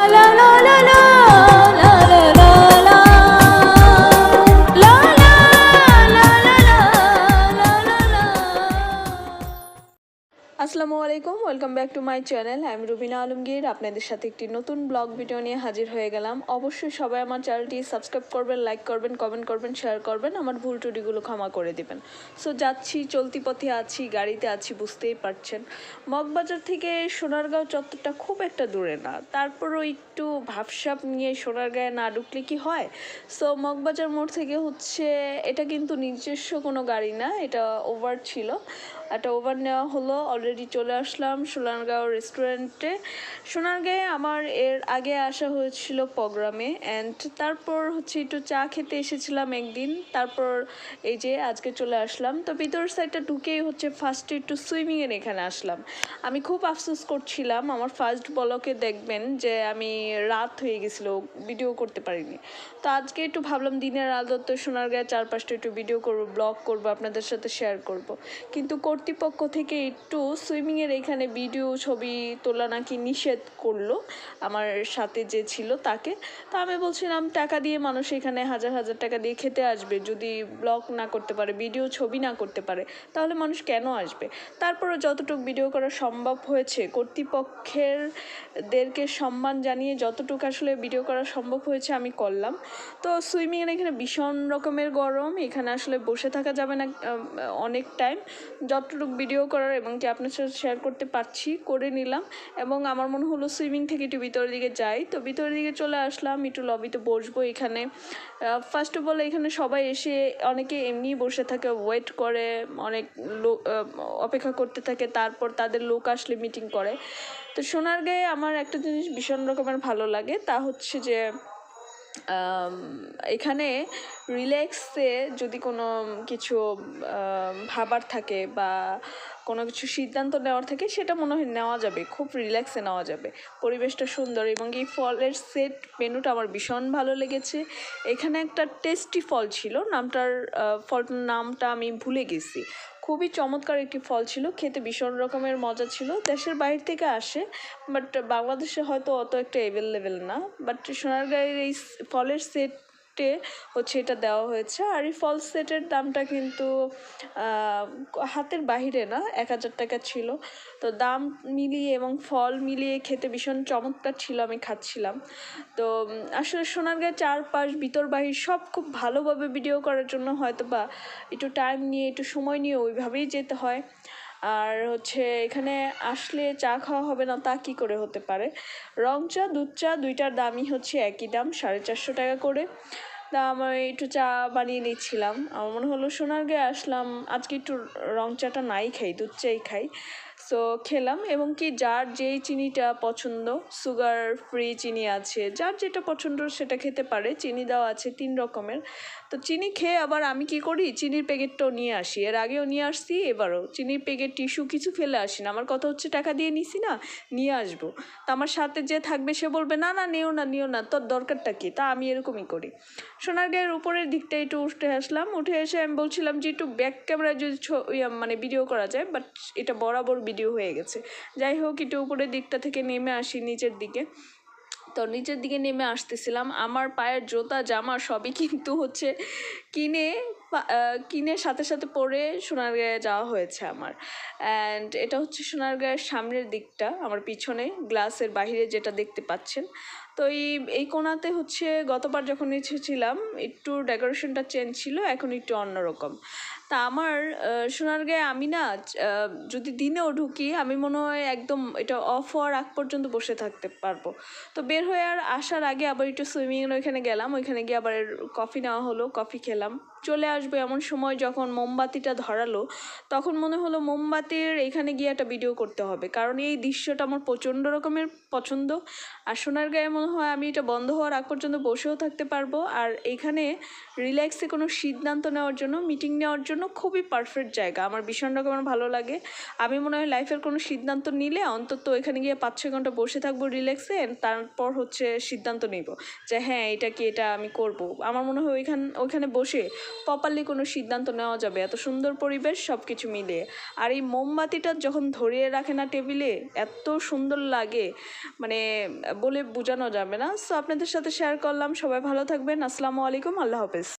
La la la la আসসালামু আলাইকুম welcome back to my channel আমি রুবিনা আলমগীর আপনাদের সাথে একটি নতুন ব্লগ ভিডিও নিয়ে হাজির হয়ে গেলাম। অবশ্যই সবাই আমার চ্যানেলটি সাবস্ক্রাইব করবেন লাইক করবেন কমেন্ট করবেন শেয়ার করবেন, আমার ভুল টুটিগুলো ক্ষমা করে দেবেন। সো যাচ্ছি, চলতি পথে আছি, গাড়িতে আছি, বুঝতেই পারছেন। মগবাজার থেকে সোনারগাঁও চত্বরটা খুব একটা দূরে না। তারপরও একটু ভাবসাপ নিয়ে সোনারগাঁয়ে না ঢুকলে কি হয়? সো মগবাজার মোড় থেকে হচ্ছে, এটা কিন্তু নিজস্ব কোনো গাড়ি না, এটা ওভার ছিল। একটা ওভার নেওয়া হলো অলরেডি চলে আসলাম সোনারগাঁও রেস্টুরেন্টে সোনারগাঁয়ে আমার এর আগে আসা হয়েছিল প্রোগ্রামে অ্যান্ড তারপর হচ্ছে একটু চা খেতে এসেছিলাম একদিন, তারপর এই যে আজকে চলে আসলাম। তো ভিতর সাইডটা ঢুকেই হচ্ছে ফার্স্টে একটু সুইমিংয়ের এখানে আসলাম। আমি খুব আফসোস করছিলাম, আমার ফার্স্ট বলকে দেখবেন যে আমি রাত হয়ে গেছিল ভিডিও করতে পারিনি। তো আজকে একটু ভাবলাম দিনের আলোতে সোনারগাঁয়ের চারপাশটা একটু ভিডিও করব ব্লগ করব, আপনাদের সাথে শেয়ার করব। কিন্তু কর্তৃপক্ষ থেকে একটু সুইমিংয়ের এখানে ভিডিও, ছবি তোলা নাকি নিষেধ করল আমার সাথে যে ছিল তাকে। তো আমি বলছিলাম, টাকা দিয়ে মানুষ এখানে হাজার হাজার টাকা দিয়ে খেতে আসবে। যদি ব্লগ না করতে পারে, ভিডিও, ছবি না করতে পারে, তাহলে মানুষ কেন আসবে? তারপরে যতটুকু ভিডিও করা সম্ভব হয়েছে কর্তৃপক্ষের দেরকে সম্মান জানিয়ে যতটুকু আসলে ভিডিও করা সম্ভব হয়েছে আমি করলাম। তো সুইমিংয়ের এখানে ভীষণ রকমের গরম, এখানে আসলে বসে থাকা যাবে না অনেক টাইম যতটুকু ভিডিও করার এবং কি আপনার সাথে শেয়ার করতে পারছি, করে নিলাম। এবং আমার মনে হলো সুইমিং থেকে একটু ভিতরের দিকে যাই। তো ভিতরের দিকে চলে আসলাম, একটু লবিতে বসবো এখানে। ফার্স্ট অফ অল এখানে সবাই এসে অনেকে এমনিই বসে থাকে ওয়েট করে, অনেক লোক অপেক্ষা করতে থাকে, তারপর তাদের লোক আসলে মিটিং করে। তো সোনারগাঁয়ে আমার একটা জিনিস ভীষণ রকমের ভালো লাগে, তা হচ্ছে যে এখানে রিল্যাক্সে যদি কোনো কিছু ভাবার থাকে বা কোনো কিছু সিদ্ধান্ত নেওয়ার থাকে, সেটা মনে হয় নেওয়া যাবে, খুব রিল্যাক্সে নেওয়া যাবে। পরিবেশটা সুন্দর এবং এই ফলের সেট মেনুটা আমার ভীষণ ভালো লেগেছে। এখানে একটা টেস্টি ফল ছিল, নামটার ফলটার নামটা আমি ভুলে গেছি। খুবই চমৎকার একটি ফল ছিল। খেতে ভীষণ রকমের মজা ছিল। দেশের বাইরে থেকে আসে বাট বাংলাদেশে হয়তো অত একটা অ্যাভেলেবেল না। বাট সোনারগাঁয়ের এই ফলের সেটে হচ্ছে এটা দেওয়া হয়েছে। আর এই ফল সেটের দামটা কিন্তু হাতের বাহিরে না, এক হাজার টাকা ছিল। তো দাম মিলিয়ে এবং ফল মিলিয়ে খেতে ভীষণ চমৎকার ছিল, আমি খাচ্ছিলাম। তো আসলে সোনারগাঁয়ের চারপাশ, ভিতর, বাহির সব খুব ভালোভাবে ভিডিও করার জন্য হয়তো বা একটু টাইম নিয়ে, একটু সময় নিয়ে ওইভাবেই যেতে হয়। আর হচ্ছে এখানে আসলে চা খাওয়া হবে না, তা কি করে হতে পারে? রং চা, দুধ চা, দুইটার দামই হচ্ছে একই দাম, সাড়ে চারশো টাকা করে। তা আমি একটু চা বানিয়ে নিচ্ছিলাম। আমার মনে হলো সোনারগাঁয়ে আসলাম, আজকে একটু রং চাটা নাই খাই, দুধ চাই খাই। সো খেলাম এবং কি যার যেই চিনিটা পছন্দ সুগার ফ্রি চিনি আছে, যার যেটা পছন্দ সেটা খেতে পারে, চিনি দেওয়া আছে তিন রকমের। তো চিনি খেয়ে আবার আমি কি করি, চিনির প্যাকেটটাও নিয়ে আসি। এর আগেও নিয়ে আসছি, এবারও। চিনির প্যাকেট, টিস্যু কিছু ফেলে আসি না। আমার কথা হচ্ছে টাকা দিয়ে নিছি না, নিয়ে আসব। তা আমার সাথে যে থাকবে সে বলবে, না না, নিও না নিও না, তোর দরকারটা কি? তা আমি এরকমই করি। সোনারগাঁয়ের উপরের দিকটা একটু উঠে আসলাম। উঠে এসে আমি বলছিলাম যে, একটু ব্যাক ক্যামেরা যদি মানে ভিডিও করা যায় বাট এটা বরাবর ভিডিও হয়ে গেছে। যাই হোক, একটু উপরের দিকটা থেকে নেমে আসি নিচের দিকে। তো নিচের দিকে নেমে আসতেছিলাম। আমার পায়ের জুতা, জামা সবই কিন্তু হচ্ছে কিনে কিনে সাথে সাথে পরে সোনারগাঁয়ে যাওয়া হয়েছে আমার। অ্যান্ড এটা হচ্ছে সোনারগাঁয়ের সামনের দিকটা, আমার পিছনে গ্লাসের বাইরে যেটা দেখতে পাচ্ছেন। তো এই এই কোণাতে হচ্ছে গতবার যখন এসেছিলাম একটু ডেকোরেশনটা চেঞ্জ ছিল এখন একটু অন্যরকম। তা আমার আহ, সোনারগাঁয়ে আমি না যদি দিনেও ঢুকি আমি মনে হয় একদম এটা অফ হওয়ার আগ পর্যন্ত বসে থাকতে পারব। তো বের হয়ে আর আসার আগে আবার একটু সুইমিংয়ের ওইখানে গেলাম ওইখানে গিয়ে আবার কফি নেওয়া হলো কফি খেলাম। চলে আসবে এমন সময় যখন মোমবাতিটা ধরালো তখন মনে হলো মোমবাতির এখানে গিয়ে একটা ভিডিও করতে হবে। কারণ এই দৃশ্যটা আমার প্রচণ্ড রকমের পছন্দ আর সোনার গায়ে মনে হয় আমি এটা বন্ধ হওয়ার আগ পর্যন্ত বসেও থাকতে পারব। আর এখানে রিল্যাক্সে কোনো সিদ্ধান্ত নেওয়ার জন্য মিটিং নেওয়ার জন্য খুবই পারফেক্ট জায়গা। আমার ভীষণ রকমের ভালো লাগে। আমি মনে হয় লাইফের কোনো সিদ্ধান্ত নিলে অন্তত এখানে গিয়ে পাঁচ ছয় ঘণ্টা বসে থাকব রিল্যাক্সে তারপর হচ্ছে সিদ্ধান্ত নিব যে হ্যাঁ এটা কি এটা আমি করব। আমার মনে হয় ওইখান, ওইখানে বসে প্রপারলি কোনো সিদ্ধান্ত নেওয়া যাবে। এত সুন্দর পরিবেশ সব কিছু মিলে আর এই মোমবাতিটা যখন ধরিয়ে রাখে না টেবিলে, এত সুন্দর লাগে। মানে বলে বোঝানো যাবে না। সো আপনাদের সাথে শেয়ার করলাম। সবাই ভালো থাকবেন। আসসালামু আলাইকুম। আল্লাহ হাফেজ।